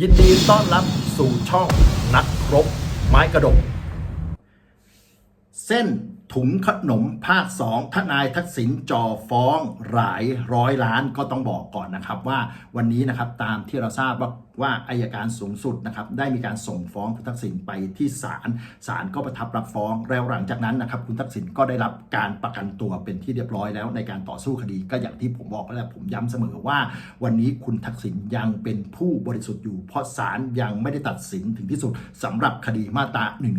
ยินดีต้อนรับสู่ช่องนักรบ ไม้กระดก เส้นถุงขนมภาคสองทนายทักษิณจ่อฟ้องหลายร้อยล้านก็ต้องบอกก่อนนะครับว่าวันนี้นะครับตามที่เราทราบว่าว่าอายการสูงสุดนะครับได้มีการส่งฟ้องคุณทักษิณไปที่ศาลศาลก็ประทับรับฟ้องแล้วหลังจากนั้นนะครับคุณทักษิณก็ได้รับการประกันตัวเป็นที่เรียบร้อยแล้วในการต่อสู้คดีก็อย่างที่ผมบอกแล้วผมย้ำเสมอว่า วันนี้คุณทักษิณยังเป็นผู้บริสุทธิ์อยู่ เพราะศาลยังไม่ได้ตัดสินถึงที่สุดสำหรับคดีมาตรา1นึ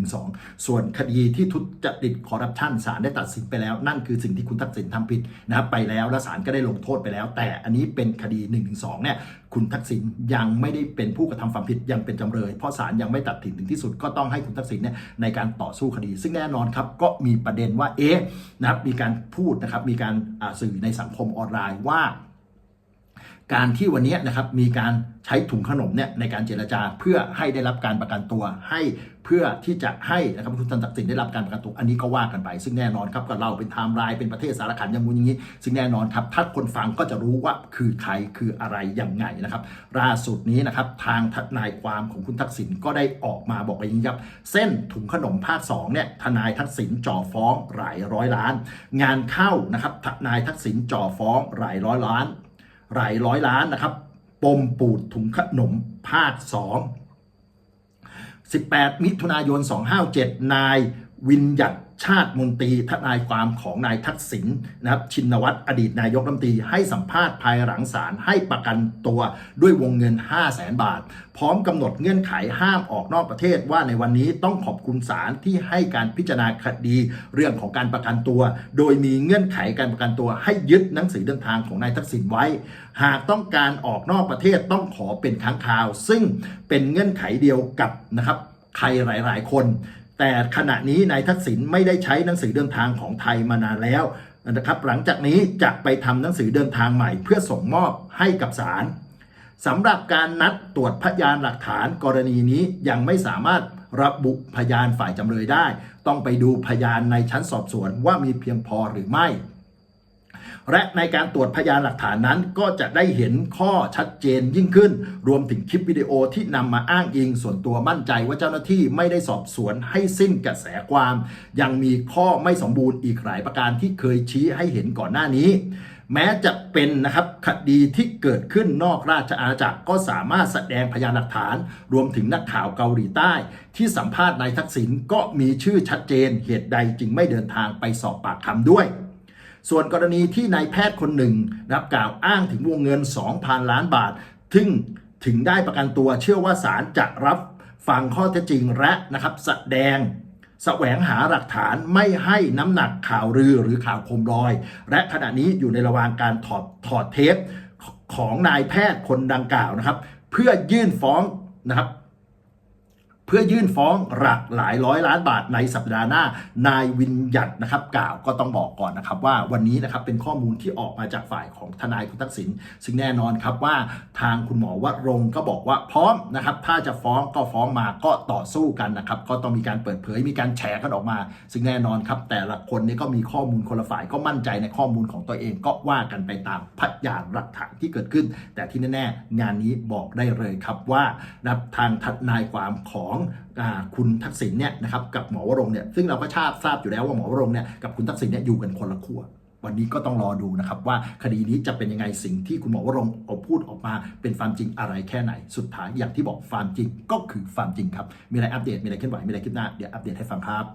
ส่วนคดีที่ทุจริตคอร์รัปชันศาลได้ตัดสินไปแล้ว นั่นคือสิ่งที่คุณทักษิณทำผิดนะครับไปแล้วและศาลก็ได้ลงโทษไปแล้ว แต่อันนี้เป็นคดี1นึเนี่ย คุณทักษิณยังไม่ได้เป็นผู้กระทำความผิดยังเป็นจำเลย เพราะศาลยังไม่ตัดสินถึงที่สุดก็ต้องให้คุณทักษิณเนี่ยในการต่อสู้คดี ซึ่งแน่นอนครับก็มีประเด็นว่าเอ๊ะนะครับมีการพูดนะครับมีการอ่าสื่อในสังคมออนไลน์ว่า การที่วันนี้นะครับมีการใช้ถุงขนมเนี่ยในการเจรจาเพื่อให้ได้รับการประกันตัว ให้เพื่อที่จะให้นะครับคุณทักษิณได้รับการประกันตัว อันนี้ก็ว่ากันไป ซึ่งแน่นอนครับก็เล่าเป็นไทม์ไลน์เป็นประเทศสารขันอย่างงู้นอย่างนี้ ซึ่งแน่นอนครับถ้าคนฟังก็จะรู้ว่าคือใครคืออะไรอย่างไงนะครับล่าสุดนี้นะครับทางทนายความของคุณทักษิณก็ได้ออกมาบอกไปอย่างนี้ครับ เส้นถุงขนมภาค2เนี่ยทนายทักษิณจ่อฟ้องหลายร้อยล้าน งานเข้านะครับทนายทักษิณจ่อฟ้องหลายร้อยล้าน หลายร้อยล้านนะครับ ปมปูดถุงขนมภาค2 18 มิถุนายน 257 นาย วินยัตชาติมนตรีทนายความของนายทักษิณนะครับชินวัตรอดีตนายกรัฐมนตรีให้สัมภาษณ์ภายหลังศาลให้ประกันตัวด้วยวงเงิน 5 0 0แสนบาท พร้อมกำหนดเงื่อนไขห้ามออกนอกประเทศว่าในวันนี้ต้องขอบคุณศาลที่ให้การพิจารณาคดีเรื่องของการประกันตัว โดยมีเงื่อนไขการประกันตัว ให้ยึดหนังสือเดินทางของนายทักษิณไว้ หากต้องการออกนอกประเทศต้องขอเป็นครั้งคราว ซึ่งเป็นเงื่อนไขเดียวกับนะครับใครหลาย ๆ คน แต่ขณะนี้นายทักษิณไม่ได้ใช้หนังสือเดินทางของไทยมานานแล้วนะครับ หลังจากนี้จะไปทำหนังสือเดินทางใหม่ เพื่อส่งมอบให้กับศาลสำหรับการนัดตรวจพยานหลักฐานกรณีนี้ยังไม่สามารถระบุพยานฝ่ายจำเลยได้ ต้องไปดูพยานในชั้นสอบสวนว่ามีเพียงพอหรือไม่ และในการตรวจพยานหลักฐานนั้นก็จะได้เห็นข้อชัดเจนยิ่งขึ้น รวมถึงคลิปวิดีโอที่นำมาอ้างอิงส่วนตัวมั่นใจว่าเจ้าหน้าที่ไม่ได้สอบสวนให้สิ้นกระแสความ ยังมีข้อไม่สมบูรณ์อีกหลายประการที่เคยชี้ให้เห็นก่อนหน้านี้ แม้จะเป็นนะครับคดีที่เกิดขึ้นนอกราชอาณาจักรก็สามารถแสดงพยานหลักฐาน รวมถึงนักข่าวเกาหลีใต้ ที่สัมภาษณ์นายทักษิณก็มีชื่อชัดเจนเหตุใดจึงไม่เดินทางไปสอบปากคำด้วย ส่วนกรณีที่นายแพทย์คนหนึ่งนะครับกล่าวอ้างถึงวงเงิน 2,000 ล้านบาท ซึ่งถึงได้ประกันตัวเชื่อว่าศาลจะรับฟังข้อเท็จจริงและนะครับแสดงแสวงหาหลักฐานไม่ให้น้ำหนักข่าวลือหรือข่าวโคมลอย และขณะนี้อยู่ในระหว่างการถอดถอดเทปของนายแพทย์คนดังกล่าวนะครับ เพื่อยื่นฟ้องนะครับ พื่อยื่นฟ้องหลักหลายร้อยล้านบาทในสัปดาห์หน้า นายวินยัตนะครับกล่าวก็ต้องบอกก่อนนะครับว่าวันนี้นะครับเป็นข้อมูลที่ออกมาจากฝ่ายของทนายคุณทักษิณซึ่งแน่นอนครับว่าทางคุณหมอวรงก็บอกว่าพร้อมนะครับถ้าจะฟ้องก็ฟ้องมาก็ต่อสู้กันนะครับก็ต้องมีการเปิดเผยมีการแฉกันออกมา ซึ่งแน่นอนครับแต่ละคนนี่ก็มีข้อมูลคนละฝ่ายก็มั่นใจในข้อมูลของตัวเองก็ว่ากันไปตามพยานหลักฐานที่เกิดขึ้น แต่ที่แน่ๆงานนี้บอกได้เลยครับว่านะครับทางทนายความของอคุณทักษิณเนี่ยนะครับกับหมอวรงเนี่ยซึ่งเราก็ทราบทราบอยู่แล้วว่าหมอวรงเนี่ยกับคุณทักษิณเนี่ยอยู่กันคนละขั้ววันนี้ก็ต้องรอดูนะครับว่าคดีนี้จะเป็นยังไงสิ่งที่คุณหมอวรงเอาพูดออกมาเป็นความจริงอะไรแค่ไหน สุดท้ายอย่างที่บอกความจริงก็คือความจริงครับ มีอะไรอัปเดตมีอะไรเคลื่อนไหวมีอะไรคลิปหน้าเดี๋ยวอัปเดตให้ฟังครับ